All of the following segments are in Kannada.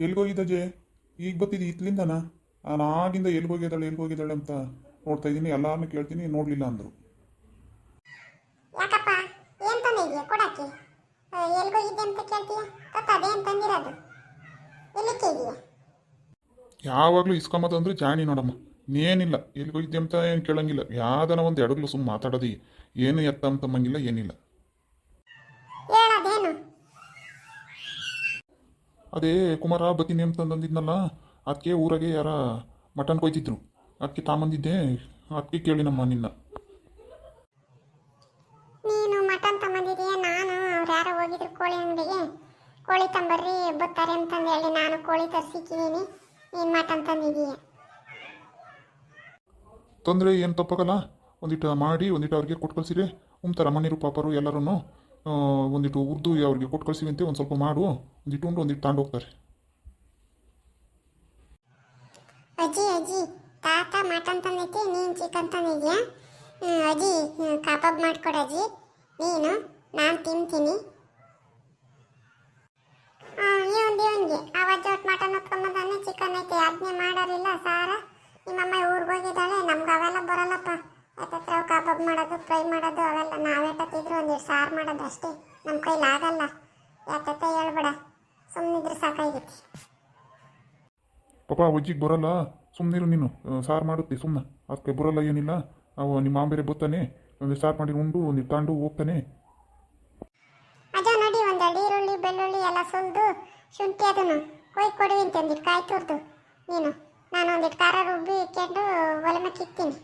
ಎಲ್ಗೋಗಿದ್ದಜೆ ಈಗ ಬತ್ತಿದ್ದು ಇತ್ಲಿಂದನಾ? ನಾನು ಆಗಿಂದ ಎಲ್ಗೋಗಿದ್ದಾಳೆ ಎಲ್ಗೋಗಿದ್ದಾಳೆ ಅಂತ ನೋಡ್ತಾ ಇದ್ದೀನಿ ಎಲ್ಲಾರನ್ನು ಕೇಳ್ತೀನಿ ನೋಡಲಿಲ್ಲ ಅಂದರು. ಯಾಕಪ್ಪ? ಏನ್ ತಂದಿದ್ಯಾ ಕೊಡಕ್ಕೆ? ಎಲ್ಗೋಗಿದ್ದೆ ಅಂತ ಕೇಳ್ತೀಯ? ತತ್ತ ಅದೇನ್ ತಂದಿರೋದು ಎಲ್ಲಿಕ್ಕೆ ಇದೆಯಾ ಯಾವಾಗಲೂ ಇಸ್ಕೊಂಬತ್ತಂದ್ರೆ ಜಾಣಿ ನೋಡಮ್ಮ. ಏನಿಲ್ಲ ಎಲ್ಗೋಗಿದ್ದೆ ಅಂತ ಏನು ಕೇಳಂಗಿಲ್ಲ. ಯಾವ್ದನ ಒಂದು ಎಡಗ್ಲು ಸುಮ್ಮ ಮಾತಾಡೋದಿ. ಏನು ಎತ್ತ ಅಂತಂಬಂಗಿಲ್ಲ ಏನಿಲ್ಲ. ಅದೇ ಕುಮಾರ ಬತ್ತೀನಿ ಅಂತಂದಿದ್ನಲ್ಲ ಅದಕ್ಕೆ ಊರಾಗೆ ಯಾರ ಮಟನ್ ಕೊಯ್ತಿದ್ರು. ಅದಕ್ಕೆ ತಾಂಬಂದಿದ್ದೆ ಅದಕ್ಕೆ ಕೇಳಿನಮ್ಮ ನಿನ್ನ. ನೀನು ಮಟನ್ ತಗೊಂಡಿದೀಯ ನಾನು ಅವ್ರು ಯಾರೋ ಹೋಗಿದ್ರು ಕೋಳಿ ಅಂಗಡಿಗೆ. ಕೋಳಿ ತಂಬರ್ರಿ ಬತ್ತಾರೆ ಅಂತಂದು ಹೇಳಿ ನಾನು ಕೋಳಿ ತರಿಸಿಕ್ಕಿದ್ದೀನಿ ನೀನು ಮಟನ್ ತಂದಿದೀಯ ತೊಂದರೆ ಏನು ತಪ್ಪಾಗಲ್ಲ. ಒಂದಿಟ್ಟು ಮಾಡಿ ಒಂದಿಟ್ಟು ಅವ್ರಿಗೆ ಕೊಟ್ಟು ಕಳ್ಸಿರಿ ಉಮ್ತಾರ ಮಣ್ಣೀರು ಪಾಪರು ಎಲ್ಲರೂ ಒಂದಿಟ್ಟು ಉರ್ದು ಅವ್ರಿಗೆ ಕೊಟ್ಟು ಕಳ್ಸಿವಂತೆ ಒಂದು ಸ್ವಲ್ಪ ಮಾಡು. ಒಂದಿಟ್ಟು ಉಂಡು ಒಂದಿಟ್ಟು ತಗೊಂಡು ಹೋಗ್ತಾರೆ. ಅಜ್ಜಿ ಅಜ್ಜಿ ತಾತ ಮಟನ್ ತಂದೈತಿ ನೀನು ಚಿಕನ್ ತಂದಿದ್ಯಾ? ಅಜ್ಜಿ ಹ್ಮ್, ಕಬಾಬ್ ಮಾಡ್ಕೊಡು ಅಜ್ಜಿ. ನೀನು ನಾನು ತಿಂತೀನಿ. ಇವಂದು ಇವನ್ಗೆ ಆವಾಜ್ ಮಟನ್ ಹೊತ್ಕೊಂಬಂದಾನೆ ಚಿಕನ್ ಐತೆ ಅದನ್ನೇ ಮಾಡೋರಿಲ್ಲ ಸಾರ. ನಿಮ್ಮಮ್ಮ ಊರಿಗೆ ಹೋಗಿದ್ದಾಳೆ ನಮ್ಗೆ ಪಾಪ ಅಜ್ಜಿಗೆ ಬರಲ್ಲ. ಸುಮ್ಮನಿರು ನೀನು. ಸಾರು ಮಾಡುತ್ತೆ ಸುಮ್ಮನೆ ಅದಕ್ಕೆ ಬರಲ್ಲ ಏನಿಲ್ಲ. ಅವ ನಿಮ್ಮ ಮಾಮ ಬೇರೆ ಬರ್ತಾನೆ ಒಂದು ಸಾರು ಮಾಡಿ ಉಂಡು ನೀವು ತಾಂಡು ಹೋಗ್ತಾನೆ. ಅದ ನೋಡಿ ಒಂದೆರಡು ಈರುಳ್ಳಿ ಬೆಳ್ಳುಳ್ಳಿ ಎಲ್ಲ ಸುಲಿದು. ಶುಂಠಿ ಅದನ್ನು ಕೊಯ್ ಕೊಡುವಿ ಅಂತ ಒಂದಿಟ್ಟು ಕಾಯಿ ತುರ್ದು. ನೀನು ನಾನು ಒಂದಿಟ್ಟು ಖಾರ ರುಬ್ಬಿ ಇಕ್ಕೊಂಡು ಒಲೆ ಮೇಲೆ ಕಿಕ್ತೀನಿ.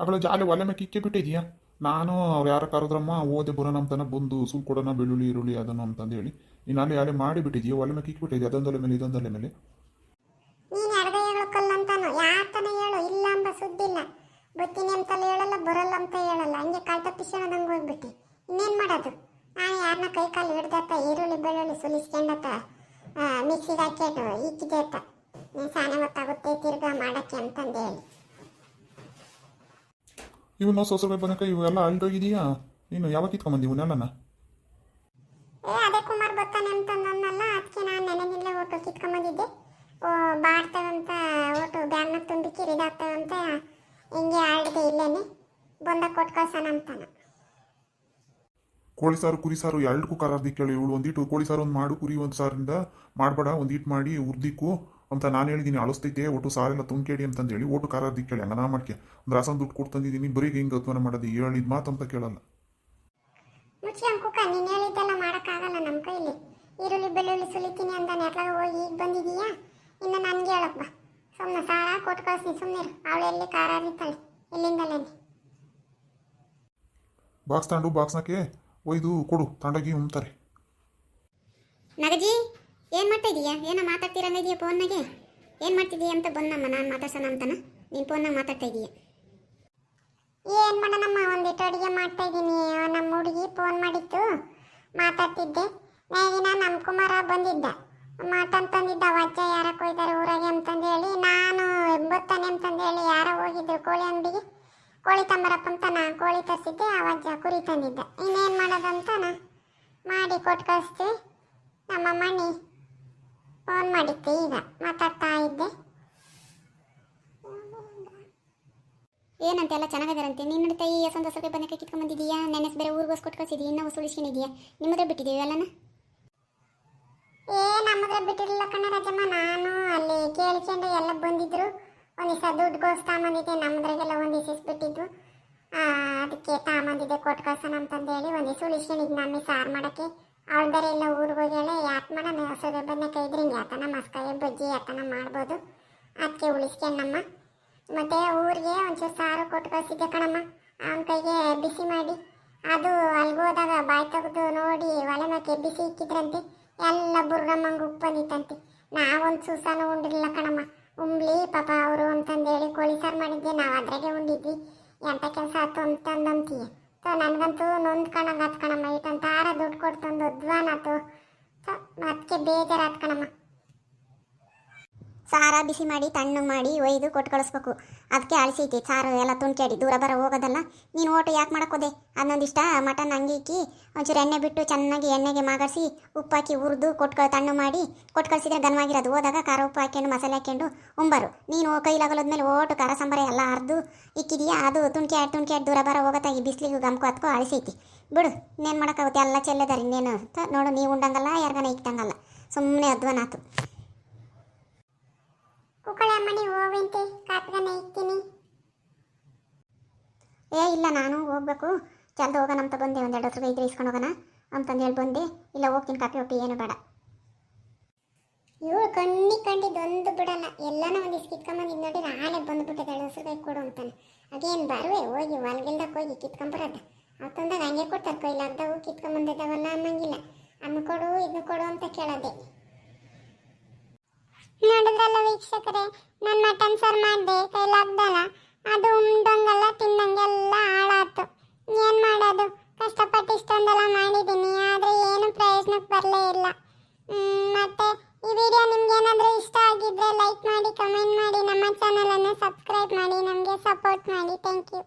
ಅವಳು ಜಾಲಿ ಒಲೆ ಮೇಲೆ ಕಿಕ್ಕಿ ಬಿಟ್ಟಿದ್ಯಾ ನಾನು ಅವ್ರು ಯಾರು ಕರೆದ್ರಮ್ಮ ಓದೆ ಬರೋಣ ಅಂತಾನೆ ಬಂದು ಸುಲ್ ಕೊಡೋಣ, ಬೆಳ್ಳುಳ್ಳಿ, ಈರುಳ್ಳಿ ಅದನ್ನು ಅಂತಂದು ಹೇಳಿ ನೀನು ಅಲ್ಲಿ ಅಲ್ಲಿ ಮಾಡಿಬಿಟ್ಟಿದ್ಯೋ, ಒಲೆ ಮೇಲೆ ಕಿಕ್ ಬಿಟ್ಟಿದ್ಯಾ ಅದೊಂದೊಲೆ ಮೇಲೆ ಇದೊಂದೊಲೆ ಮೇಲೆ. ನೀನು ಕಲ್ಲಂತಾನು ಯಾತನ ಹೇಳು? ಇಲ್ಲ ಹೇಳಲ್ಲ, ಬರಲ್ಲ ಅಂತ ಹೇಳಲ್ಲ. ಹಂಗೆ ನಾನು ಕೈ ಕಾಲು ಮಿಕ್ಸಿಗೆ ಹೊತ್ತಾಗುತ್ತೆ, ತಿರ್ಗಾ ಇವನು ಸೊಸರು ಬನಕ ಇವೆಲ್ಲ ಅಲ್ದೋಗಿದೀಯಾ? ನೀನು ಯಾವಾಗ ಕಿತ್ಕೊಂಬಂದಿ ಇವನ್ನೆಲ್ಲನ ಏ ಅದೇ ಕುಮಾರ್ ಬರ್ತಾನೆ ಅಂತ ನನ್ನಲ್ಲ ಅದಕ್ಕೆ ನಾನು ನೆನೆಗಿಲ್ಲೇ ಒಟ್ಟು ಕಿತ್ಕೊಂಬಂದಿದ್ದೆ. ಓ ಬಾಡ್ತೇವಂತ ಒಟ್ಟು ಬ್ಯಾಗ್ನ ತುಂಬಿ ಇದಾಗ್ತೇವಂತ ಹಿಂಗೆ ಆಡಿದೆ ಇಲ್ಲೇನೆ ಬಂದ ಕೊಟ್ಟು ಕಳ್ಸೋಣ ಅಂತಾನ. ಕೋಳಿ ಸಾರು ಕುರಿ ಸಾರು ಎರಡಕ್ಕೂ ಕರಾರ್ದಿ ಕೇಳಿ ಇವಳು ಒಂದಿಟ್ಟು ಕೋಳಿ ಸಾರು ಒಂದು ಮಾಡು ಕುರಿ ಒಂದು ಸಾರಿಂದ. ಮಾಡಬೇಡ ಒಂದಿಟ್ಟು ಮಾಡಿ ಉರ್ದಿಕ್ಕು. ಅಂತ ನಾನು ಹೇಳಿದ್ದೀನಿ ಅಳಿಸ್ತಿದ್ದೆ ಒಟ್ಟು ಸಾರೆಲ್ಲ ತುಂಬಿಕೇಳಿ ಅಂತಂದು ಹೇಳಿ ಒಟ್ಟು ಅದಕ್ಕೆ ಕೇಳಿ ಹಂಗ ನಾ ಮಾಡ್ಕೆ ಅಂದ್ರೆ ರಸಂ ದುಡ್ಡು ಕೊಟ್ಟು ತಂದಿದ್ದೀನಿ ಬರೀ ಹಿಂಗೆ ಅಧ್ವಾನ ಮಾಡೋದು ಹೇಳಿದ ಮಾತು ಅಂತ ಕೇಳಲ್ಲ. ಮುಚ್ಚಿ ಅಂಕುಕ ನೀನು ಹೇಳಿದ್ದೆಲ್ಲ ಮಾಡೋಕ್ಕಾಗಲ್ಲ ನಮ್ಮ ಕೈಲಿ. ಈರುಳ್ಳಿ ಬೆಳ್ಳುಳ್ಳಿ ಸುಲಿತೀನಿ ಅಂತ ನೆಟ್ಲಾಗ ಹೋಗಿ ಈಗ ಬಂದಿದೀಯಾ? ಇನ್ನು ನನಗೆ ಹೇಳಪ್ಪ ಸುಮ್ಮನೆ ಸಾರ ಕೊಟ್ಟು ಕಳಿಸ್ತೀನಿ ಸುಮ್ಮನೆ ಅವಳು ಎಲ್ಲಿ ಖಾರ ಇರ್ತಾಳೆ ಇಲ್ಲಿಂದಲೇ ಬಾಕ್ಸ್ ತಗೊಂಡು ಬಾಕ್ಸ್ನಕ್ಕೆ ಒಯ್ದು ಕೊಡು ತಗೊಂಡೋಗಿ ಉಮ್ತಾರೆ. ನಗಜಿ ಏನು ಮಾಡ್ತಾ ಇದೀಯಾ? ಏನೋ ಮಾತಾಡ್ತಿರಂಗಿದೆಯಾ ಫೋನ್ನಾಗೆ ಏನು ಮಾಡ್ತಿದೀಯ ಅಂತ ಬಂದಮ್ಮ ನಾನು ಮಾತಾಡ್ಸೋಣ ಅಂತಾನ? ನೀನು ಫೋನ್ನಾಗ ಮಾತಾಡ್ತಾ ಇದೀಯ? ಏನು ಮಾಡೋಣಮ್ಮ, ಒಂದಿಟ್ಟು ಅಡುಗೆ ಮಾಡ್ತಾ ಇದ್ದೀನಿ ನಮ್ಮ ಹುಡುಗಿ ಫೋನ್ ಮಾಡಿತ್ತು ಮಾತಾಡ್ತಿದ್ದೆ. ನೇಗಿನ ನಮ್ಮ ಕುಮಾರ ಬಂದಿದ್ದ. ಮಾತಂತಂದಿದ್ದ ತಂದಿದ್ದ, ವಜ್ಜ ಯಾರ ಕೊಯ್ದಾರೆ ಊರಾಗೆ ಅಂತಂದು ಹೇಳಿ, ನಾನು ಎಂಬತ್ತಾನೆ ಅಂತಂದು ಹೇಳಿ ಯಾರೋ ಹೋಗಿದ್ರು ಕೋಳಿ ಅಂಗಡಿಗೆ. ಕೋಳಿ ತಂಬರಪ್ಪ ಅಂತ ನಾ ಕೋಳಿ ತರಿಸಿದ್ದೆ, ಆ ವಜ್ಜ ಕುರಿ ತಂದಿದ್ದ. ಇನ್ನೇನು ಮಾಡೋದಂತ ನಾ ಮಾಡಿ ಕೊಟ್ಟು ಕಳಿಸ್ತೀವಿ ನಮ್ಮ ಮಣಿ. ಫೋನ್ ಮಾಡಿದ್ದೆ ಈಗ ಮಾತಾಡ್ತಾ ಇದ್ದೆ. ಏನಂತೆ ಎಲ್ಲ ಚೆನ್ನಾಗಿದಾರಂತೆ? ನೀನು ನಡೀತಾ ಈ ಸಂದ ಸ್ವಲ್ಪ ಬಂದಕ್ಕೆ ಕಿತ್ಕೊಂಡ್ ಬಂದಿದೀಯಾ ನೆನೆಸ್ ಬೇರೆ ಊರಿಗೋಸ್ ಕೊಟ್ಟು ಕಳ್ಸಿದೀಯ? ಇನ್ನೂ ಸುಳಿಸ್ಕೊಂಡಿದೀಯಾ ನಿಮ್ಮದ್ರ ಬಿಟ್ಟಿದ್ದೀವಿ ಅಲ್ಲನ ಏ ನಮ್ಮದ್ರ ಬಿಟ್ಟಿರಲಿಲ್ಲ ಕಣ ರಾಜಮ್ಮ. ನಾನು ಅಲ್ಲಿ ಕೇಳ್ಕೊಂಡು ಎಲ್ಲ ಬಂದಿದ್ರು. ಒಂದು ದಿವಸ ದುಡ್ಡುಗೋಸ್ ತಗೊಂಬಂದಿದ್ದೆ ನಮ್ಮದ್ರಾಗೆಲ್ಲ ಒಂದು ದಿವಸ ಬಿಟ್ಟಿದ್ದು. ಅದಕ್ಕೆ ತಾಮಂದಿದ್ದೆ ಕೊಟ್ಟು ಕಳ್ಸೋಣ ಅಂತಂದೇಳಿ ಒಂದು ದಿವಸ ಉಳಿಸ್ಕೊಂಡಿದ್ದು ನಮ್ಮ ಸಾರು ಮಾಡೋಕ್ಕೆ. ಅವಳ ಬೇರೆ ಎಲ್ಲ ಊರಿಗೆ ಹೋಗ್ಯಾಳೆ ಯಾಕೆ ಮಾಡೋಣ ಹೊಸದ ಬದನೆಕಾಯಿ ಯಾತನ ಮಸ್ಕಾಯಿ ಬಜ್ಜಿ ಯಾತನ ಮಾಡ್ಬೋದು. ಅದಕ್ಕೆ ಉಳಿಸ್ಕೊಂಡಮ್ಮ ಮತ್ತೆ ಊರಿಗೆ ಒಂಚೂರು ಸಾರು ಕೊಟ್ಟು ಕಳಿಸಿದ್ದೆ ಕಣಮ್ಮ. ಅವನ ಕೈಗೆ ಬಿಸಿ ಮಾಡಿ. ಅದು ಅಲ್ಗೆ ಹೋದಾಗ ಬಾಯಿ ತೆಗೆದು ನೋಡಿ ಒಲೆ ಬಿಸಿ ಇಕ್ಕಿದ್ರಂತೆ. ಎಲ್ಲ ಬುರ್ಗಮ್ಮಂಗೆ ಉಪ್ಪು ಬಂದಿತ್ತಂತೆ. ನಾವೊಂದು ಸೂಸಾನು ಉಂಡಿರಲಿಲ್ಲ ಕಣಮ್ಮ. ಉಂಬ್ಲಿ ಪಾಪ ಅವರು ಅಂತಂದೇಳಿ ಕೋಳಿ ಸಾರು ಮಾಡಿದ್ದೆ, ನಾವು ಅದ್ರಾಗೆ ಉಂಡಿದ್ವಿ. ಬಿಸಿ ಮಾಡಿ, ತಣ್ಣಗೆ ಮಾಡಿ ಒಯ್ದು ಕೊಟ್ಟು ಕಳಿಸ್ಬೇಕು. ಅದಕ್ಕೆ ಅಳಿಸೈತಿ ಸಾರು ಎಲ್ಲ ತುಂಡ್ಕ್ಯಾಡಿ ದೂರ ಬರ ಹೋಗೋದಲ್ಲ. ನೀನು ಓಟು ಯಾಕೆ ಮಾಡಕ್ಕೋದೆ ಅದನ್ನೊಂದಿಷ್ಟ ಮಟನ್ ಹಂಗೆ ಇಕ್ಕಿ, ಒಂಚೂರು ಎಣ್ಣೆ ಬಿಟ್ಟು ಚೆನ್ನಾಗಿ ಎಣ್ಣೆಗೆ ಮಾಗಡಿಸಿ ಉಪ್ಪಾಕಿ ಹುರಿದು ಕೊಟ್ಟು ತಣ್ಣು ಮಾಡಿ ಕೊಟ್ಟು ಕಳಿಸಿದ್ರೆ ಘನವಾಗಿರೋದು. ಹೋದಾಗ ಖಾರ ಉಪ್ಪು ಹಾಕ್ಕೊಂಡು ಮಸಾಲೆ ಹಾಕ್ಕೊಂಡು ಉಂಬರು. ನೀನು ಕೈಲಾಗಲದ್ಮೇಲೆ ಓಟು, ಖಾರ, ಸಾಂಬಾರ ಎಲ್ಲ ಅರ್ದು ಇಕ್ಕಿದೀಯಾ? ಅದು ತುಂಡ್ಕ್ಯಾಡ್ ತುಂಡ್ಕ್ಯಾಡ್ ದೂರ ಬರ ಹೋಗತ್ತಾಗಿ ಬಿಸಿಲಿಗೆ ಗಮ್ಕು ಹತ್ಕೊ ಅಳಿಸೈತಿ ಬಿಡು, ಇನ್ನೇನು ಮಾಡೋಕ್ಕಾಗುತ್ತೆ? ಎಲ್ಲ ಚೆಲ್ಲದಾರೆ ತ ನೋಡು. ನೀವು ಉಂಡಂಗಲ್ಲ, ಯಾರಿಗಾನ ಇಕ್ಕಂಗಲ್ಲ ಸುಮ್ಮನೆ ಅಧ್ವನಾತು ಕುಕ್ಕಳ ಮನೆ ಹೋಗಂತೆ ಕಾತ್ಗನೆ ಏ, ಇಲ್ಲ, ನಾನು ಹೋಗ್ಬೇಕು. ಚಲ್ದ ಹೋಗೋಣ ಅಂತ ಬಂದೆ. ಒಂದು ಎರಡು ರೂಪಾಯಿ ಇದ್ರೆ ಇಸ್ಕೊಂಡು ಹೋಗೋಣ ಅಂತಂದು ಹೇಳಿ ಬಂದೆ. ಇಲ್ಲ, ಹೋಗ್ತೀನಿ ಕಾಪಿ ಒಪ್ಪಿ ಏನು ಬೇಡ. ಇವಳು ಕಣ್ಣಿ ಕಂಡಿದ್ದೊಂದು ಬಿಡಲ್ಲ. ಎಲ್ಲಾನ ಒಂದು ಇಸ್ಕಿತ್ಕೊಂಬಂದು ನೋಡಿ ನಾಳೆ ಬಂದ್ಬಿಟ್ಟಿದ್ದಾಳೆ ಹೆಸರು ಕೈ ಕೊಡು ಅಂತಾನೆ. ಅದೇನು ಬರುವೆ? ಹೋಗಿ ಹೊಲ್ಗಿಲ್ದಾಗ ಹೋಗಿ ಕಿತ್ಕೊಂಬರದ. ಅವ್ರು ತಂದಾಗ ಹಂಗೆ ಕೊಡ್ತಾರೆ ಕೈಲಾಗ್ದವು ಕಿತ್ಕೊಂಬಂದಿದ್ದಾವಲ್ಲ ಅಮ್ಮಂಗಿಲ್ಲ ಅಮ್ಮ ಕೊಡು ಇದನ್ನು ಕೊಡು ಅಂತ ಕೇಳೋದೆ. ವೀಕ್ಷಕರೇ ನಾನು ಮಟನ್ ಸಾರು ಮಾಡಿದೆ ಕೈಲಾಗ್ದಲ್ಲ ಅದು ಉಂಡಂಗೆಲ್ಲ ತಿಂದಂಗೆಲ್ಲ ಹಾಳಾತು. ಏನು ಮಾಡೋದು? ಕಷ್ಟಪಟ್ಟು ಇಷ್ಟೊಂದೆಲ್ಲ ಮಾಡಿದ್ದೀನಿ, ಆದರೆ ಏನು ಪ್ರಯೋಜನಕ್ಕೆ ಬರಲೇ ಇಲ್ಲ. ಮತ್ತು ಮತ್ತೆ ಈ ವಿಡಿಯೋ ನಿಮ್ಗೆ ಏನಾದರೂ ಇಷ್ಟ ಆಗಿದ್ರೆ ಲೈಕ್ ಮಾಡಿ ಕಮೆಂಟ್ ಮಾಡಿ, ನಮ್ಮ ಚಾನಲನ್ನು ಸಬ್ಸ್ಕ್ರೈಬ್ ಮಾಡಿ, ನಮಗೆ ಸಪೋರ್ಟ್ ಮಾಡಿ. Thank you